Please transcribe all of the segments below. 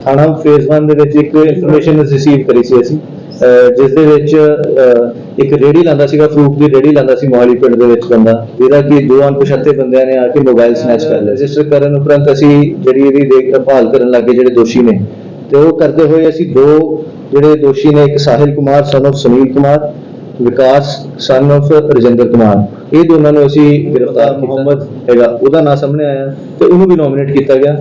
ਥਾਣਾ ਫੇਜ਼ 1 ਦੇ ਵਿੱਚ ਇੱਕ ਇਨਫੋਰਮੇਸ਼ਨ ਰਿਸੀਵ ਕਰੀ ਸੀ ਅਸੀਂ। ਜਿਸ ਦੇ ਵਿੱਚ ਇੱਕ ਰੇੜੀ ਲਾਂਦਾ ਸੀਗਾ ਫਰੂਟ ਦੀ ਰੇੜੀ ਲਾਂਦਾ ਸੀ ਮੋਹਾਲੀ ਪਿੰਡ ਦੇ ਵਿੱਚ ਬੰਦਾ। ਜਿਹਦਾ ਕਿ ਦੋ ਅਣਪਛਾਤੇ ਬੰਦਿਆਂ ਨੇ ਆ ਕੇ ਮੋਬਾਈਲ ਸਨੈਚ ਕਰ ਲਿਆ। ਰਜਿਸਟਰ ਕਰਨ ਉਪਰੰਤ ਅਸੀਂ ਜਿਹੜੀ ਇਹਦੀ ਦੇਖ ਭਾਲ ਕਰਨ ਲੱਗੇ ਜਿਹੜੇ ਦੋਸ਼ੀ ਨੇ। ਤੇ ਉਹ ਕਰਦੇ ਹੋਏ ਅਸੀਂ ਦੋ ਜਿਹੜੇ ਦੋਸ਼ੀ ਨੇ ਇੱਕ Sahil Kumar son of Sunil Kumar Vikas son of Rajinder Kumar. ਇਹ ਦੋਨਾਂ ਨੂੰ ਅਸੀਂ ਗ੍ਰਿਫਤਾਰ ਮੁਹੰਮਦ ਹੈਗਾ। ਉਹਦਾ ਨਾਂ ਸਾਹਮਣੇ ਆਇਆ। ਤੇ ਉਹਨੂੰ ਵੀ ਨੋਮੀਨੇਟ ਕੀਤਾ ਗਿਆ।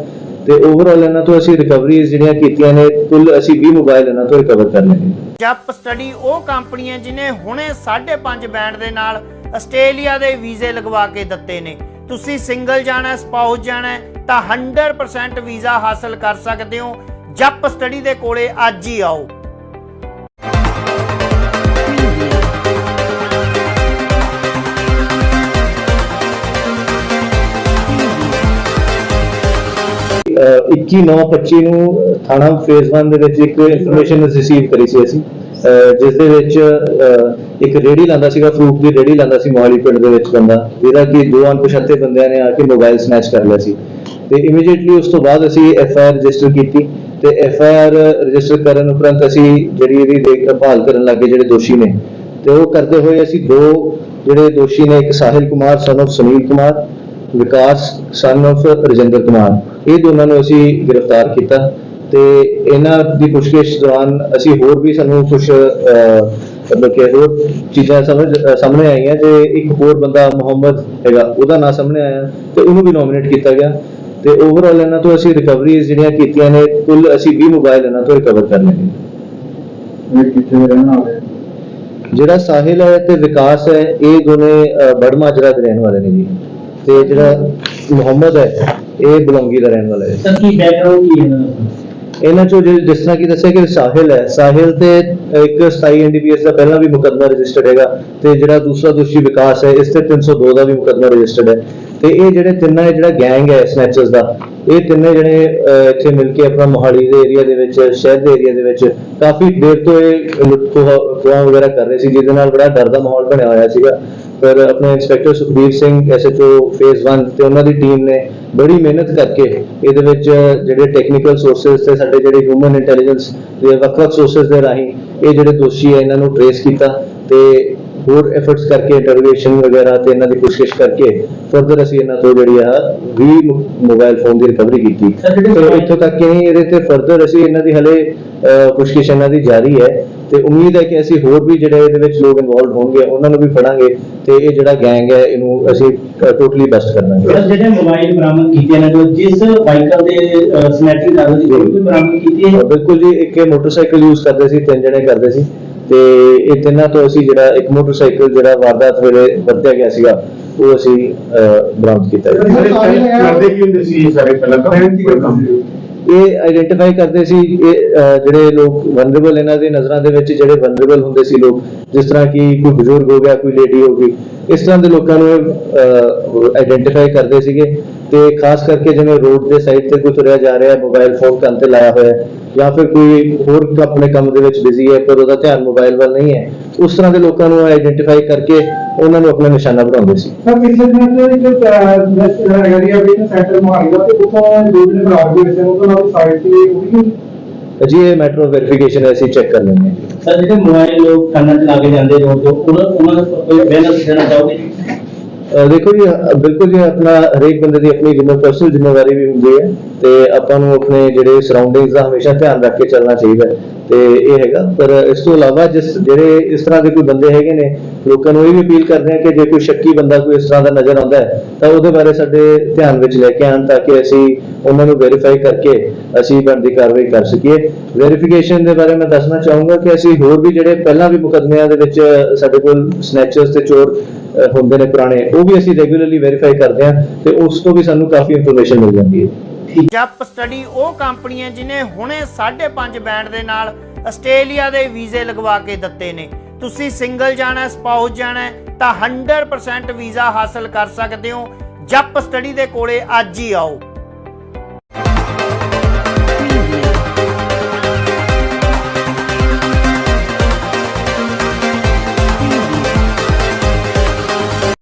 ਤੇ ਓਵਰਆਲ ਇਹਨਾਂ ਤੋਂ ਅਸੀਂ ਰਿਕਵਰੀਜ਼ ਜਿਹੜੀਆਂ ਕੀਤੀਆਂ ਨੇ, ਕੁੱਲ ਅਸੀਂ 20 ਮੋਬਾਈਲ ਇਹਨਾਂ ਤੋਂ ਰਿਕਵਰ ਕਰ ਲਏ ਨੇ। ਜਪ ਸਟੱਡੀ ਉਹ ਕੰਪਨੀ ਹੈ ਜਿਨੇ ਹੁਣੇ 5.5 ਬੈਂਡ ਦੇ ਨਾਲ ਆਸਟ੍ਰੇਲੀਆ ਦੇ ਵੀਜ਼ੇ ਲਗਵਾ ਕੇ ਦਿੱਤੇ ਨੇ। ਤੁਸੀਂ ਸਿੰਗਲ ਜਾਣਾ ਸਪਾਊਸ ਜਾਣਾ, ਤਾਂ 100% ਵੀਜ਼ਾ ਹਾਸਲ ਕਰ ਸਕਦੇ ਹੋ। ਜਪ ਸਟੱਡੀ ਦੇ ਕੋਲੇ ਅੱਜ ਹੀ ਆਓ। 21/9/25 ਨੂੰ ਥਾਣਾ ਫੇਜ਼ 1 ਦੇ ਵਿੱਚ ਇੱਕ ਇਨਫੋਰਮੇਸ਼ਨ ਰਿਸੀਵ ਕਰੀ ਸੀ ਅਸੀਂ। ਜਿਸ ਦੇ ਵਿੱਚ ਇੱਕ ਰੇੜੀ ਲਾਂਦਾ ਸੀਗਾ ਫਰੂਟ ਦੀ ਰੇੜੀ ਲਾਂਦਾ ਸੀ ਮੋਹਾਲੀ ਪਿੰਡ ਦੇ ਵਿੱਚ ਬੰਦਾ, ਜਿਹਦਾ ਕਿ ਦੋ ਅਣਪਛਾਤੇ ਬੰਦਿਆਂ ਨੇ ਆ ਕੇ ਮੋਬਾਈਲ ਸਨੈਚ ਕਰ ਲਿਆ ਸੀ। ਤੇ ਇਮੀਡੀਏਟਲੀ ਉਸ ਤੋਂ ਬਾਅਦ ਅਸੀਂ ਐਫ ਆਈ ਆਰ ਰਜਿਸਟਰ ਕੀਤੀ ਤੇ ਐਫ ਆਈ ਆਰ ਰਜਿਸਟਰ ਕਰਨ ਉਪਰੰਤ ਅਸੀਂ ਜਿਹੜੀ ਇਹਦੀ ਦੇਖਭਾਲ ਕਰਨ ਲੱਗੇ ਜਿਹੜੇ ਦੋਸ਼ੀ ਨੇ। ਤੇ ਉਹ ਕਰਦੇ ਹੋਏ ਅਸੀਂ ਦੋ ਜਿਹੜੇ ਦੋਸ਼ੀ ਨੇ, ਇੱਕ ਸਾਹਿਲ ਕੁਮਾਰ ਸਨ of Sunil Kumar Vikas son of Rajinder Kumar. ਇਹ ਦੋਨਾਂ ਨੂੰ ਅਸੀਂ ਗ੍ਰਿਫਤਾਰ ਕੀਤਾ ਤੇ ਇਹਨਾਂ ਦੀ ਪੁੱਛਗਿੱਛ ਦੌਰਾਨ ਅਸੀਂ ਹੋਰ ਵੀ ਸਾਨੂੰ ਕੁਝ ਮਤਲਬ ਕਿ ਹੋਰ ਚੀਜ਼ਾਂ ਸਮਝ ਸਾਹਮਣੇ ਆਈਆਂ ਜੇ ਇੱਕ ਹੋਰ ਬੰਦਾ ਮੁਹੰਮਦ ਹੈਗਾ ਉਹਦਾ ਨਾਂ ਸਾਹਮਣੇ ਆਇਆ ਤੇ ਉਹਨੂੰ ਵੀ ਨੋਮੀਨੇਟ ਕੀਤਾ ਗਿਆ ਤੇ ਓਵਰਆਲ ਇਹਨਾਂ ਤੋਂ ਅਸੀਂ ਰਿਕਵਰੀਜ਼ ਜਿਹੜੀਆਂ ਕੀਤੀਆਂ ਨੇ ਕੁੱਲ ਅਸੀਂ 20 ਮੋਬਾਈਲ ਇਹਨਾਂ ਤੋਂ ਰਿਕਵਰ ਕਰ ਲਏ ਨੇ। ਇਹ ਕਿੱਥੇ ਰਹਿਣ ਵਾਲੇ ਜਿਹੜਾ ਸਾਹਿਲ ਹੈ ਤੇ ਵਿਕਾਸ ਹੈ ਇਹ ਦੋਨੇ ਬੜਮਾਜਰਾ ਦੇ ਰਹਿਣ ਵਾਲੇ ਨੇ ਜੀ। ਤੇ ਜਿਹੜਾ ਮੁਹੰਮਦ ਹੈ ਇਹ ਬਲੌਂਗੀ ਦਾ ਰਹਿਣ ਵਾਲਾ ਹੈ। ਸਰ ਕੀ ਬੈਕਗ੍ਰਾਉਂਡ ਕੀ ਹੈ ਇਹਨਾਂ ਚੋਂ ਜਿ- ਜਿਸ ਤਰ੍ਹਾਂ ਕਿ ਦੱਸਿਆ ਕਿ ਸਾਹਿਲ ਹੈ ਸਾਹਿਲ ਤੇ ਇੱਕ 27 ਐਨਡੀਪੀਐਸ ਦਾ ਪਹਿਲਾਂ ਵੀ ਮੁਕੱਦਮਾ ਰਜਿਸਟਰਡ ਹੈਗਾ ਤੇ ਜਿਹੜਾ ਦੂਸਰਾ ਦੋਸ਼ੀ ਵਿਕਾਸ ਹੈ ਇਸ ਤੇ 302 ਦਾ ਵੀ ਮੁਕੱਦਮਾ ਰਜਿਸਟਰਡ ਹੈ। ਤੇ ਇਹ ਜਿਹੜੇ ਤਿੰਨਾਂ ਇਹ ਜਿਹੜਾ ਗੈਂਗ ਹੈ ਸਨੈਚਰਸ ਦਾ ਇਹ ਤਿੰਨੇ ਅਹ, ਇੱਥੇ ਮਿਲ ਕੇ ਆਪਣਾ ਮੋਹਾਲੀ ਦੇ ਏਰੀਆ ਦੇ ਵਿੱਚ ਸ਼ਹਿਰ ਦੇ ਏਰੀਆ ਦੇ ਵਿੱਚ ਕਾਫੀ ਦੇਰ ਤੋਂ ਇਹ ਲੁੱਟ ਖੋਹਾਂ ਵਗੈਰਾ ਕਰ ਰਹੇ ਸੀ ਜਿਹਦੇ ਨਾਲ ਬੜਾ ਡਰ ਦਾ ਮਾਹੌਲ ਬਣਿਆ ਹੋਇਆ ਸੀਗਾ। ਪਰ ਆਪਣੇ inspector Sukhbir Singh SHO phase 1 ਤੇ ਉਹਨਾਂ ਦੀ ਟੀਮ ਨੇ ਬੜੀ ਮਿਹਨਤ ਕਰਕੇ ਇਹਦੇ ਵਿੱਚ ਜਿਹੜੇ ਟੈਕਨੀਕਲ ਸੋਰਸਸ ਤੇ ਸਾਡੇ ਜਿਹੜੇ ਹਿਊਮਨ ਇੰਟੈਲੀਜੈਂਸ ਦੇ ਵੱਖ-ਵੱਖ ਸੋਰਸਸ ਦੇ ਰਾਹੀਂ ਇਹ ਜਿਹੜੇ ਦੋਸ਼ੀ ਹੈ ਇਹਨਾਂ ਨੂੰ ਟ੍ਰੇਸ ਕੀਤਾ ਤੇ ਹੋਰ ਐਫਰਟਸ ਕਰਕੇ ਇੰਟਰੋਗੇਸ਼ਨ ਵਗੈਰਾ ਤੇ ਇਹਨਾਂ ਦੀ ਕੋਸ਼ਿਸ਼ ਕਰਕੇ ਫਰਦਰ ਅਸੀਂ ਇਹਨਾਂ ਤੋਂ ਜਿਹੜੀ ਆ 20 ਮੋਬਾਈਲ ਫੋਨ ਦੀ ਰਿਕਵਰੀ ਕੀਤੀ। ਤੇ ਇੱਥੋਂ ਤੱਕ ਕਿ ਇਹਦੇ ਤੇ ਫਰਦਰ ਅਸੀਂ ਇਹਨਾਂ ਦੀ ਹਲੇ ਕੋਸ਼ਿਸ਼ ਇਹਨਾਂ ਦੀ ਜਾਰੀ ਹੈ। ਤੇ ਉਮੀਦ ਹੈ ਕਿ ਅਸੀਂ ਹੋਰ ਵੀ ਜਿਹੜੇ ਇਹਦੇ ਵਿੱਚ ਲੋਕ ਇਨਵੋਲਡ ਹੋਣਗੇ ਉਹਨਾਂ ਨੂੰ ਵੀ ਫੜਾਂਗੇ ਤੇ ਇਹ ਜਿਹੜਾ ਗੈਂਗ ਹੈ ਇਹਨੂੰ ਅਸੀਂ ਟੋਟਲੀ ਬਸਟ ਕਰ ਦਾਂਗੇ। ਸਰ ਜਿਹੜੇ ਮੋਬਾਈਲ ਬਰਾਮਦ ਕੀਤੇ ਨੇ ਜੋ ਜਿਸ ਵਾਹੀਕਲ ਦੇ ਸਨੈਚਿੰਗ ਕਰ ਰਹੇ ਸੀ ਉਹ ਵੀ ਬਰਾਮਦ ਕੀਤੀ ਹੈ ਬਿਲਕੁਲ ਜੀ ਇੱਕ ਮੋਟਰਸਾਈਕਲ ਯੂਜ਼ ਕਰਦੇ ਸੀ ਤਿੰਨ ਜਣੇ ਕਰਦੇ ਸੀ। ਤੇ ਇਹ ਤਿੰਨਾਂ ਤੋਂ ਅਸੀਂ ਜਿਹੜਾ ਇੱਕ ਮੋਟਰਸਾਈਕਲ ਜਿਹੜਾ ਵਾਰਦਾਤ ਵੇਲੇ ਵਰਤਿਆ ਗਿਆ ਸੀਗਾ ਉਹ ਅਸੀਂ ਅਹ, ਬਰਾਮਦ ਕੀਤਾ ਜੀ। ਕਰਦੇ ਕੀ ਹੁੰਦੇ ਸੀ ਸਾਰੇ ਪਹਿਲਾਂ ਤਾਂ? ਕੀ ਕੰਮ ਇਹ ਆਈਡੈਂਟੀਫਾਈ ਕਰਦੇ ਸੀ ਇਹ ਜਿਹੜੇ ਲੋਕ ਵਨਰੇਬਲ ਇਹਨਾਂ ਦੀ ਨਜ਼ਰਾਂ ਦੇ ਵਿੱਚ ਜਿਹੜੇ ਵਨਰੇਬਲ ਹੁੰਦੇ ਸੀ ਲੋਕ ਜਿਸ ਤਰ੍ਹਾਂ ਕਿ ਕੋਈ ਬਜ਼ੁਰਗ ਹੋ ਗਿਆ ਕੋਈ ਲੇਡੀ ਹੋ ਗਈ ਇਸ ਤਰ੍ਹਾਂ ਦੇ ਲੋਕਾਂ ਨੂੰ ਆਈਡੈਂਟੀਫਾਈ ਕਰਦੇ ਸੀਗੇ। ਤੇ ਖਾਸ ਕਰਕੇ ਜਿਵੇਂ ਰੋਡ ਦੇ ਸਾਈਡ ਤੇ ਕੋਈ ਤੁਰਿਆ ਜਾ ਰਿਹਾ ਹੈ ਮੋਬਾਈਲ ਫੋਨ ਕੰਨ ਤੇ ਲਾਇਆ ਹੋਇਆ ਹੈ ਜਾਂ ਫਿਰ ਕੋਈ ਹੋਰ ਆਪਣੇ ਕੰਮ ਦੇ ਵਿੱਚ ਬਿਜ਼ੀ ਹੈ ਪਰ ਉਹਦਾ ਧਿਆਨ ਮੋਬਾਈਲ ਵੱਲ ਨਹੀਂ ਹੈ ਉਸ ਤਰ੍ਹਾਂ ਦੇ ਲੋਕਾਂ ਨੂੰ ਆਈਡੈਂਟੀਫਾਈ ਕਰਕੇ ਉਹਨਾਂ ਨੂੰ ਆਪਣਾ ਨਿਸ਼ਾਨਾ ਬਣਾਉਂਦੇ ਸੀ। ਸਰ ਪਿਛਲੇ ਦਿਨਾਂ ਤੋਂ ਇੱਕ ਏਰੀਆ ਵਿੱਚ ਸੈਂਟਰ ਮਾਰੀ ਦਾ ਤੇ ਉਥੋਂ ਦੋ ਦਿਨ ਫਰਾਰ ਦੇ ਵਿੱਚ ਉਹਨਾਂ ਨਾਲ ਸਾਈਡ ਤੇ ਉਹ ਵੀ ਜੀ ਇਹ ਮੈਟਰ ਆਫ ਵੈਰੀਫਿਕੇਸ਼ਨ ਹੈ ਅਸੀਂ ਚੈੱਕ ਕਰ ਲੈਂਦੇ ਹਾਂ। ਸਰ ਜਿਹੜੇ ਮੋਬਾਈਲ ਲੋਕ ਕੰਨਾਂ 'ਚ ਲਾ ਕੇ ਜਾਂਦੇ ਰੋਡ ਤੋਂ ਉਹਨਾਂ ਉਹਨਾਂ ਦਾ ਕੋਈ ਅਵੇਅਰਨੈਸ ਦੇਣਾ ਚਾਹੋਗੇ? ਦੇਖੋ ਜੀ ਬਿਲਕੁਲ ਜੀ, ਆਪਣਾ ਹਰੇਕ ਬੰਦੇ ਦੀ ਆਪਣੀ ਜਿੰਮੇ ਪਰਸਨਲ ਜ਼ਿੰਮੇਵਾਰੀ ਵੀ ਹੁੰਦੀ ਹੈ ਤੇ ਆਪਾਂ ਨੂੰ ਆਪਣੇ ਜਿਹੜੇ ਸਰਾਊਂਡਿੰਗਸ ਦਾ ਹਮੇਸ਼ਾ ਧਿਆਨ ਰੱਖ ਕੇ ਚੱਲਣਾ ਚਾਹੀਦਾ ਤੇ ਇਹ ਹੈਗਾ, ਪਰ ਇਸ ਤੋਂ ਇਲਾਵਾ ਜਿਸ ਜਿਹੜੇ ਇਸ ਤਰ੍ਹਾਂ ਦੇ ਕੋਈ ਬੰਦੇ ਹੈਗੇ ਨੇ, ਲੋਕਾਂ ਨੂੰ ਇਹ ਵੀ ਅਪੀਲ ਕਰਦੇ ਹਾਂ ਕਿ ਜੇ ਕੋਈ ਸ਼ੱਕੀ ਬੰਦਾ ਕੋਈ ਇਸ ਤਰ੍ਹਾਂ ਦਾ ਨਜ਼ਰ ਆਉਂਦਾ ਹੈ, ਤਾਂ ਉਹਦੇ ਬਾਰੇ ਸਾਡੇ ਧਿਆਨ ਵਿੱਚ ਲੈ ਕੇ ਆਉਣ ਤਾਂ ਕਿ ਅਸੀਂ ਉਹਨਾਂ ਨੂੰ ਵੈਰੀਫਾਈ ਕਰਕੇ ਅਸੀਂ ਬਣਦੀ ਕਾਰਵਾਈ ਕਰ ਸਕੀਏ। ਵੈਰੀਫਿਕੇਸ਼ਨ ਦੇ ਬਾਰੇ ਮੈਂ ਦੱਸਣਾ ਚਾਹੂੰਗਾ ਕਿ ਅਸੀਂ ਹੋਰ ਵੀ ਜਿਹੜੇ ਪਹਿਲਾਂ ਵੀ ਮੁਕੱਦਮਿਆਂ ਦੇ ਵਿੱਚ ਸਾਡੇ ਕੋਲ ਸਨੈਚਰਸ ਤੇ ਚੋਰ ਹੁੰਦੇ ਨੇ ਪੁਰਾਣੇ, ਉਹ ਵੀ ਅਸੀਂ ਰੈਗੂਲਰਲੀ ਵੈਰੀਫਾਈ ਕਰਦੇ ਹਾਂ ਤੇ ਉਸ ਤੋਂ ਵੀ ਸਾਨੂੰ ਕਾਫੀ ਇਨਫੋਰਮੇਸ਼ਨ ਮਿਲ ਜਾਂਦੀ ਹੈ। ਜਪ ਸਟੱਡੀ ਉਹ ਕੰਪਨੀ ਹੈ ਜਿਨੇ ਹੁਣੇ 5.5 ਬੈਂਡ ਦੇ ਨਾਲ ਆਸਟ੍ਰੇਲੀਆ ਦੇ ਵੀਜ਼ੇ ਲਗਵਾ ਕੇ ਦਿੱਤੇ ਨੇ। ਤੁਸੀਂ ਸਿੰਗਲ ਜਾਣਾ ਸਪਾਊਸ ਜਾਣਾ, ਤਾਂ 100% ਵੀਜ਼ਾ ਹਾਸਲ ਕਰ ਸਕਦੇ ਹੋ। ਜਪ ਸਟੱਡੀ ਦੇ ਕੋਲੇ ਅੱਜ ਹੀ ਆਓ।